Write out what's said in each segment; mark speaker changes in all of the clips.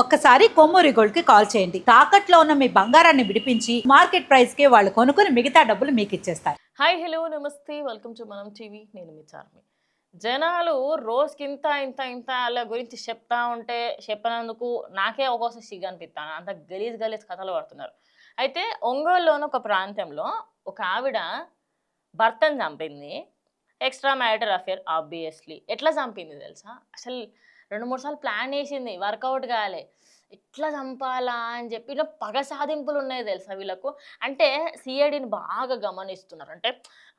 Speaker 1: ఒక్కసారి కొమ్మూరి గోల్డ్కి కాల్ చేయండి. తాకట్లో ఉన్న మీ బంగారాన్ని విడిపించి మార్కెట్ ప్రైస్కి వాళ్ళు కొనుక్కుని మిగతా డబ్బులు మీకు ఇచ్చేస్తారు
Speaker 2: హాయ్ హలో నమస్తే. వెల్కమ్ టు మనం టీవీ. నేను మీ చార్మి. జనాలు రోజుకింత ఇంత ఇంత వాళ్ళ గురించి చెప్తా ఉంటే చెప్పినందుకు నాకే ఒక్కోసారి సిగ్గు అనిపిస్తాను అంత గలీజ్ గలీజ్ కథలు పడుతున్నారు. అయితే ఒంగోలులోని ఒక ప్రాంతంలో ఒక ఆవిడ భర్తను చంపింది. Extra marital affair obviously. ఎట్లా చంపింది తెలుసా? అసలు రెండు మూడు సార్లు ప్లాన్ వేసింది వర్కౌట్ కాలే. ఎట్లా చంపాలా అని చెప్పి ఇలా పగ సాధింపులు ఉన్నాయి తెలుసా వీళ్ళకు? అంటే సిఐడిని బాగా గమనిస్తున్నారు. అంటే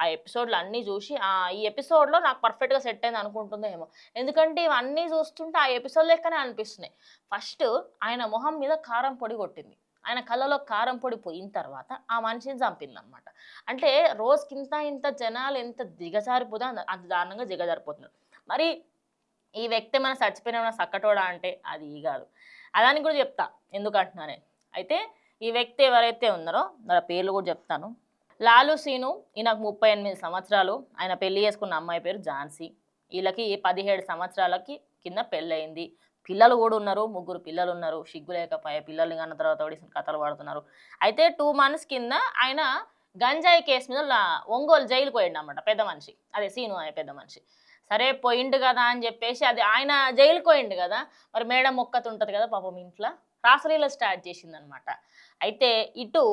Speaker 2: ఆ ఎపిసోడ్లు అన్నీ చూసి ఆ ఈ ఎపిసోడ్లో నాకు పర్ఫెక్ట్గా సెట్ అయింది అనుకుంటుందో ఏమో. ఎందుకంటే ఇవన్నీ చూస్తుంటే ఆ ఎపిసోడ్ లెక్కనే అనిపిస్తున్నాయి. ఫస్ట్ ఆయన మొహం మీద కారం పొడి కొట్టింది. ఆయన కళ్ళలో కారం పొడి పోయిన తర్వాత ఆ మనిషిని చంపింది అనమాట అంటే రోజుకింత ఇంత జనాలు ఎంత దిగజారిపోతే అంత దారుణంగా దిగజారిపోతున్నారు. మరి ఈ వ్యక్తి మన చచ్చిపోయిన సక్కటోడా అంటే అది కాదు. అదానికి కూడా చెప్తా. ఎందుకంటున్నానే అయితే ఈ వ్యక్తి ఎవరైతే ఉన్నారో వాళ్ళ పేర్లు కూడా చెప్తాను. లాలు సీను ఈయనకు ముప్పై ఎనిమిది సంవత్సరాలు. ఆయన పెళ్ళి చేసుకున్న అమ్మాయి పేరు ఝాన్సీ. వీళ్ళకి పదిహేడు సంవత్సరాలకి కింద పెళ్ళయింది. పిల్లలు కూడా ఉన్నారు ముగ్గురు పిల్లలు ఉన్నారు. సిగ్గు లేకపోయే పిల్లలు కన్న తర్వాత కూడా కథలు పడుతున్నారు. అయితే టూ మంత్స్ కింద ఆయన గంజాయి కేసు మీద ఒంగోలు జైలుకు పోయిండు అనమాట పెద్ద మనిషి. అదే సీను అనే పెద్ద మనిషి. సరే పోయిండు కదా అని చెప్పేసి అది ఆయన జైలుకి పోయిండు కదా. మరి మేడం మొక్కత ఉంటుంది కదా పాపం ఇంట్లో. రాసలీల స్టార్ట్ చేసింది అనమాట అయితే ఇటు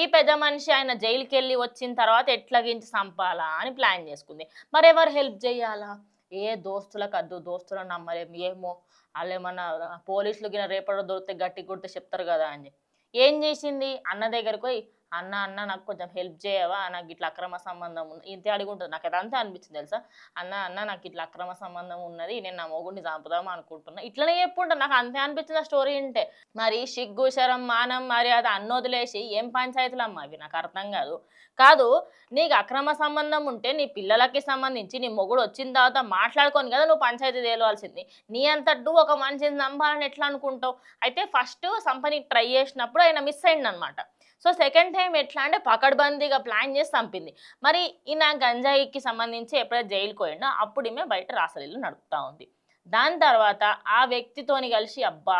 Speaker 2: ఈ పెద్ద మనిషి ఆయన జైలుకి వెళ్ళి వచ్చిన తర్వాత ఎట్లాగించి చంపాలా అని ప్లాన్ చేసుకుంది. మరి ఎవరు హెల్ప్ చేయాలా? ఏ దోస్తులకు అద్దు దోస్తులను నమ్మలేము ఏమో వాళ్ళు ఏమన్నా పోలీసులు గిన రేపటి దొరికితే గట్టి కొడితే చెప్తారు కదా అని ఏం చేసింది? అన్న దగ్గరికి పోయి అన్న అన్న నాకు కొంచెం హెల్ప్ చేయవా? నాకు ఇట్లా అక్రమ సంబంధం ఉంది ఇంతే అడుగుంటుంది నాకు అదంతా అనిపించింది తెలుసా? అన్న అన్న నాకు ఇట్లా అక్రమ సంబంధం ఉన్నది నేను నా మొగుడిని చంపుదాం అనుకుంటున్నా. ఇట్లనే చెప్పుంటా. నాకు అంతే అనిపించింది ఆ స్టోరీ ఉంటే మరి సిగ్గు శరం మానం మర్యాద అన్నోదిలేసి ఏం పంచాయతీలు అమ్మా అవి? నాకు అర్థం కాదు. కాదు నీకు అక్రమ సంబంధం ఉంటే నీ పిల్లలకి సంబంధించి నీ మొగుడు వచ్చిన తర్వాత మాట్లాడుకొని కదా నువ్వు పంచాయతీ తేలవలసింది. నీ అంతట్టు ఒక మనిషిని చంపాలని ఎట్లా అనుకుంటావు? అయితే ఫస్ట్ సంపనికి ట్రై చేసినప్పుడు ఆయన మిస్ అయింది అనమాట సో సెకండ్ టైం ఎట్లా అంటే పకడ్బందీగా ప్లాన్ చేసి చంపింది. మరి ఈయన గంజాయికి సంబంధించి ఎప్పుడైతే జైలుకి పోయిండో అప్పుడు ఈమె బయట రాసలీలు నడుపుతా ఉంది. దాని తర్వాత ఆ వ్యక్తితోని కలిసి అబ్బా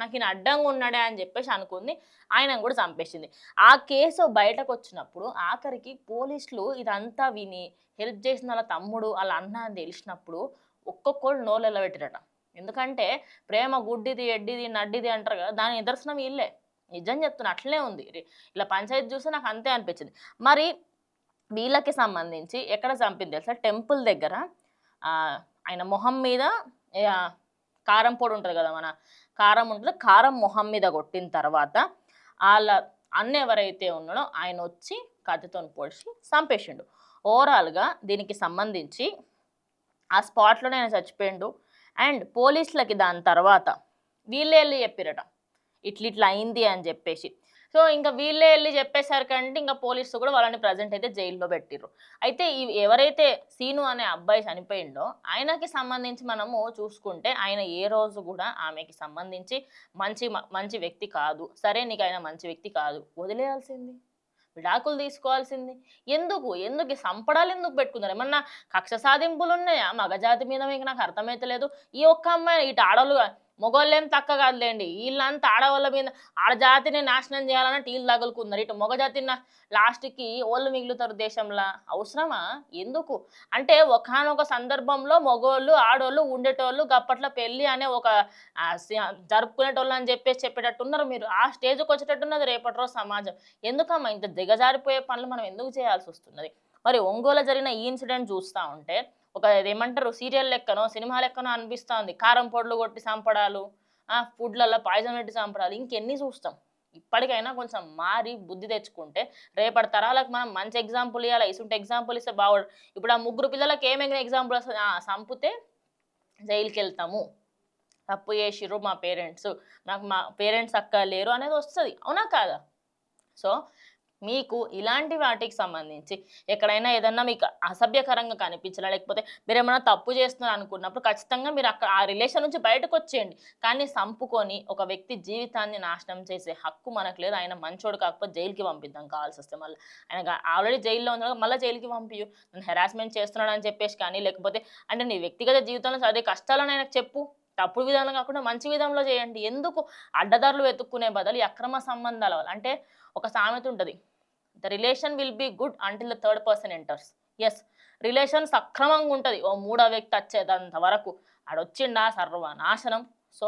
Speaker 2: నాకు ఈయన అడ్డంగా ఉన్నాడే అని చెప్పేసి అనుకుంది. ఆయన కూడా చంపేసింది. ఆ కేసు బయటకు వచ్చినప్పుడు ఆఖరికి పోలీసులు ఇదంతా విని హెల్ప్ చేసిన వాళ్ళ తమ్ముడు వాళ్ళ అన్న అని తెలిసినప్పుడు ఒక్కొక్కళ్ళు నోళ్ళు పెట్టిరట ఎందుకంటే ప్రేమ గుడ్డిది ఎడ్డిది నడ్డిది అంటారు కదా దాని నిదర్శనం వీళ్ళే. నిజం చెప్తున్నా అట్లనే ఉంది. ఇలా పంచాయతీ చూస్తే నాకు అంతే అనిపించింది. మరి వీళ్ళకి సంబంధించి ఎక్కడ చంపింది తెలుసా? టెంపుల్ దగ్గర. ఆయన మొహం మీద కారం పొడి ఉంటుంది కదా మన కారం ఉంటుంది కారం మొహం మీద కొట్టిన తర్వాత వాళ్ళ అన్న ఎవరైతే ఉన్నాడో ఆయన వచ్చి కత్తితో పొడిచి చంపేసిండు. ఓవరాల్గా దీనికి సంబంధించి ఆ స్పాట్లోనే ఆయన చచ్చిపోయిండు. అండ్ పోలీసులకి దాని తర్వాత వీళ్ళే వెళ్ళి చెప్పిరట. ఇట్లా ఇట్లా అయింది అని చెప్పేసి. సో ఇంకా వీళ్ళే వెళ్ళి చెప్పేసరికంటే ఇంకా పోలీసులు కూడా వాళ్ళని ప్రజెంట్ అయితే జైల్లో పెట్టిర్రు. అయితే ఈ ఎవరైతే సీను అనే అబ్బాయి చనిపోయిండో ఆయనకి సంబంధించి మనము చూసుకుంటే ఆయన ఏ రోజు కూడా ఆమెకి సంబంధించి మంచి మంచి వ్యక్తి కాదు. సరే నీకు ఆయన మంచి వ్యక్తి కాదు. వదిలేయాల్సింది. విడాకులు తీసుకోవాల్సింది. ఎందుకు? ఎందుకు? సంపడాలు ఎందుకు పెట్టుకున్నారు? ఏమన్నా కక్ష సాధింపులు ఉన్నాయా మగజాతి మీద మీకు నాకు అర్థమైతలేదు. ఈ ఒక్క అమ్మాయి ఇటు ఆడవాళ్ళు మొగోళ్ళేం తక్క కాదులేండి వీళ్ళంతా ఆడవాళ్ళ మీద ఆడజాతిని నాశనం చేయాలన్నట్టు వీళ్ళు తగులుకున్నారు ఇటు మొగజాతిన లాస్ట్కి ఓళ్ళు మిగులుతారు దేశంలో. అవసరమా? ఎందుకు? అంటే ఒకనొక సందర్భంలో మగోళ్ళు ఆడోళ్ళు ఉండేటోళ్ళు గప్పట్లో పెళ్ళి అనే ఒక సి- జరుపుకునేటోళ్ళు అని చెప్పేసి చెప్పేటట్టున్నారు మీరు. ఆ స్టేజ్కి వచ్చేటట్టున్నది రేపటి రోజు సమాజం. ఎందుకమ్మా ఇంత దిగజారిపోయే పనులు మనం ఎందుకు చేయాల్సి వస్తున్నది? మరి ఒంగోలు జరిగిన ఈ ఇన్సిడెంట్ చూస్తూ ఉంటే ఒక ఏమంటారు సీరియల్ లెక్కనో సినిమా లెక్కనో అనిపిస్తుంది. కారం పొడులు కొట్టి చంపడాలు ఆ ఫుడ్లలో పాయిజన్ పెట్టి చంపడాలు ఇంకెన్ని చూస్తాం. ఇప్పటికైనా కొంచెం మారి బుద్ధి తెచ్చుకుంటే రేపటి తరాలకు మనం మంచి ఎగ్జాంపుల్ ఇవ్వాలి ఇసుంటి ఎగ్జాంపుల్ ఇస్తే బాగుండు ఇప్పుడు ఆ ముగ్గురు పిల్లలకి ఏమైనా ఎగ్జాంపుల్ వస్తుంది? ఆ, చంపితే జైలుకి వెళ్తాము తప్పు చేసిర్రు మా పేరెంట్స్. నాకు మా పేరెంట్స్ అక్క లేరు అనేది వస్తుంది. అవునా కాదా? సో మీకు ఇలాంటి వాటికి సంబంధించి ఎక్కడైనా ఏదన్నా మీకు అసభ్యకరంగా కనిపించినా లేకపోతే మీరు ఏమైనా తప్పు చేస్తున్నారు అనుకున్నప్పుడు ఖచ్చితంగా మీరు అక్కడ ఆ రిలేషన్ నుంచి బయటకు వచ్చేయండి. కానీ సంపుకొని ఒక వ్యక్తి జీవితాన్ని నాశనం చేసే హక్కు మనకు లేదు. ఆయన మంచోడు కాకపోతే జైలుకి పంపిద్దాం కావాల్సి వస్తే మళ్ళీ. ఆయన ఆల్రెడీ జైల్లో ఉన్నాడు మళ్ళీ జైలుకి పంపించు నన్ను హెరాస్మెంట్ చేస్తున్నాడు అని చెప్పేసి కానీ లేకపోతే అంటే నీ వ్యక్తిగత జీవితంలో అదే కష్టాలను ఆయనకు చెప్పు. తప్పుడు విధానం కాకుండా మంచి విధంలో చేయండి. ఎందుకు అడ్డదారులు వెతుక్కునే బదులు అక్రమ సంబంధాల వల్ల? అంటే ఒక సామెత ఉంటుంది. The relation will be good until the third person enters yes relation సక్రమంగా ఉంటుంది. ఓ మూడో వ్యక్తి వచ్చేదంత వరకు ఆడొచ్చిండా సర్వనాశనం సో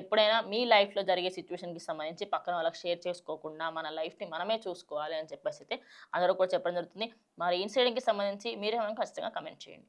Speaker 2: ఎప్పుడైనా మీ లైఫ్లో జరిగే సిచ్యువేషన్కి సంబంధించి పక్కన వాళ్ళకి షేర్ చేసుకోకుండా మన లైఫ్ని మనమే చూసుకోవాలి అని చెప్పేసి అయితే అందరూ కూడా చెప్పడం జరుగుతుంది. మరి ఇన్సిడెంట్కి సంబంధించి మీరేమైనా ఖచ్చితంగా కమెంట్ చేయండి.